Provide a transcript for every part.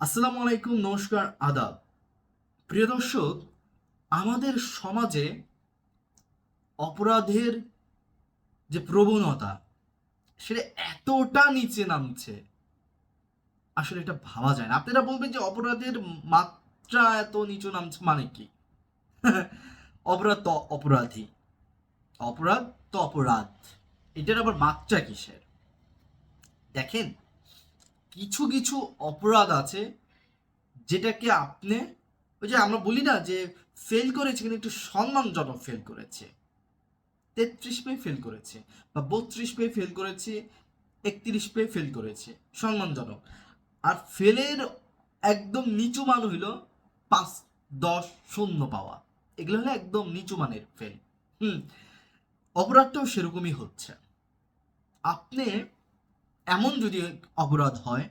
আসসালামু আলাইকুম নমস্কার, আদাব। প্রিয় দর্শক, আমাদের সমাজে অপরাধের যে প্রবণতা, সেটা এতটা নিচে নামছে, আসলে এটা ভাবা যায় না। আপনারা বলবেন যে অপরাধের মাত্রা এত নিচু নামছে মানে কি? অপরাধ তো অপরাধী। অপরাধ তো অপরাধ। এটার আবার মাত্রা কিসের? দেখেন কিছু কিছু অপরাধ আছে যেটাকে আপনি, ওই যে আমরা বলি না যে ফেল করেছে কিন্তু একটু সম্মানজনক ফেল করেছে। তেত্রিশ পেয়ে ফেল করেছে বা বত্রিশ পেয়ে ফেল করেছে, একত্রিশ পেয়ে ফেল করেছে, সম্মানজনক। আর ফেলের একদম নিচু মান হইল পাঁচ, দশ, শূন্য পাওয়া। এগুলো হলো একদম নিচু মানের ফেল হুম, অপরাধটাও সেরকমই হচ্ছে। আপনি এমন যদি অপরাধ হয়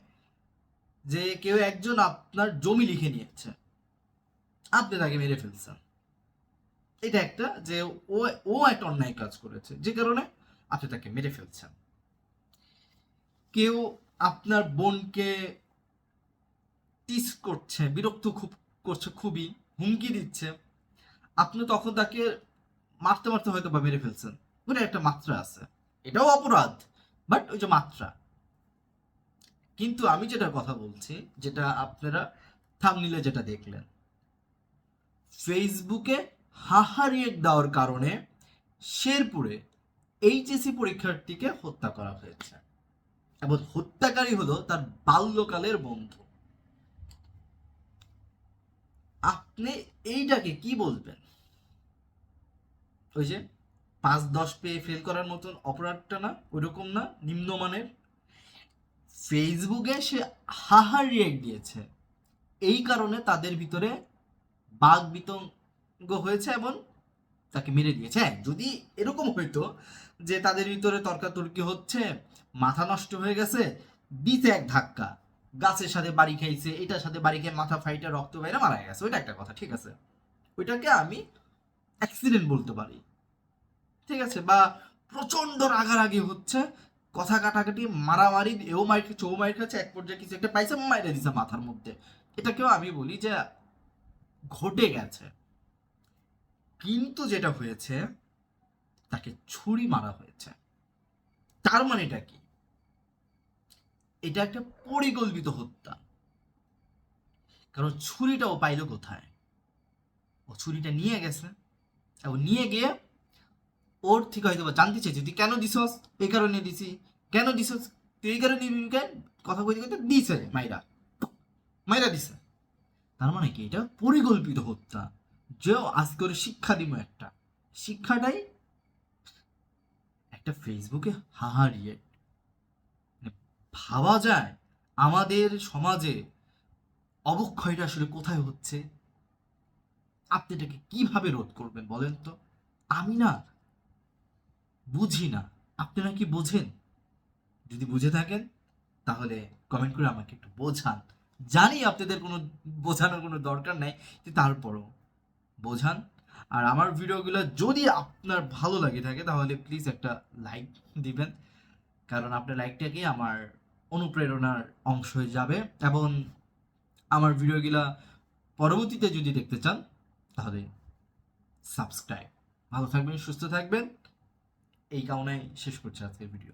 যে কেউ একজন আপনার জমি লিখে নিয়েছে, আপনি তাকে মেরে ফেলছেন। এটা একটা যে ও ও একটা অন্যায় কাজ করেছে, যে কারণে আপনি তাকে মেরে ফেলছেন। কেউ আপনার বোনকে টিস করছে, বিরক্ত খুব, করছে, খুবই হুমকি দিচ্ছে, আপনি তখন তাকে মারতে মারতে হয়তো বা মেরে ফেলছেন। ওটা একটা মাত্রা আছে। এটাও অপরাধ। বাট ওই যে মাত্রা। কিন্তু আমি যেটা কথা বলছি, যেটা আপনারা থামনিলে যেটা দেখলেন ফেসবুকে হাহারিয়ে দেওয়ার কারণে শেরপুরে এইচএসি পরীক্ষার্থীকে হত্যা করা হয়েছে। এবং হত্যাকারী হলো তার বাল্যকালের বন্ধু। আপনি এইটাকে কি বলবেন? ওই যে পাঁচ দশ পেয়ে ফেল করার মতন অপরাধটা না, ওইরকম না, নিম্নমানের। ফেসবুকে সে হাহা রিয়েক্ট দিয়েছে। এই কারণে তাদের ভিতরে বাঘ বিতঙ্গ হয়েছে এবং তাকে মেরে দিয়েছে। হ্যাঁ যদি এরকম হইতো যে তাদের ভিতরে তর্কাতর্কি হচ্ছে, মাথা নষ্ট হয়ে গেছে দিতে এক ধাক্কা, গাছের সাথে বাড়ি খাইছে, এটার সাথে বাড়ি খেয়ে মাথা ফাইটা রক্ত বাইরে মারা গেছে, ওইটা একটা কথা, ঠিক আছে? ওইটাকে আমি অ্যাক্সিডেন্ট বলতে পারি। ঠিক আছে? বা প্রচণ্ড রাগারাগি হচ্ছে, কথা কাটাকাটি, মারামারি, এও মাইর খাচ্ছে, ও মাইর খাচ্ছে, এক পর্যায়ে কিছু একটা পাইছে, মাইরে দিছে মাথার মধ্যে। এটাকেও আমি বলি যে, ঘটে গেছে। কিন্তু যেটা হয়েছে, তাকে ছুরি মারা হয়েছে। তার মানে এটা কি? এটা একটা পরিকল্পিত হত্যা। কারণ ছুরিটা ও পাইলো কোথায়? ও ছুরিটা নিয়ে গেছে। এবং নিয়ে গিয়ে ওর থেকে হয়তো জানতে চাইছে, তুই কেন দিছস? এই কারণে দিছি। কেন দিছস? তুই এই কারণে কথা কইতে কইতে দিছে মাইরা। মাইরা দিছে। তার মানে কি? এটা পরিকল্পিত হত্যা। যে আজকে ওর শিক্ষা দিব একটা। শিক্ষাটাই একটা ফেসবুকে হাহারিয়ে মানে ভাবা যায় আমাদের সমাজে অবক্ষয়টা আসলে কোথায় হচ্ছে? আপনি এটাকে কীভাবে রোধ করবেন বলেন তো? আমি না বুঝি না। আপনারা কি বোঝেন? যদি বুঝে থাকেন, তাহলে কমেন্ট করে আমাকে একটু বোঝান। জানি আপনাদের কোনো বোঝানোর কোনো দরকার নাই, কিন্তু তারপরও বোঝান। আর আমার ভিডিওগুলো যদি আপনার ভালো লাগে থাকে, তাহলে প্লিজ একটা লাইক দিবেন। কারণ আপনার লাইকটাকেই আমার অনুপ্রেরণার অংশ হয়ে যাবে। এবং আমার ভিডিওগুলো পরবর্তীতে যদি দেখতে চান, তাহলে সাবস্ক্রাইব ভালো থাকবেন, সুস্থ থাকবেন। এই কারণে শেষ করছি আজকের ভিডিও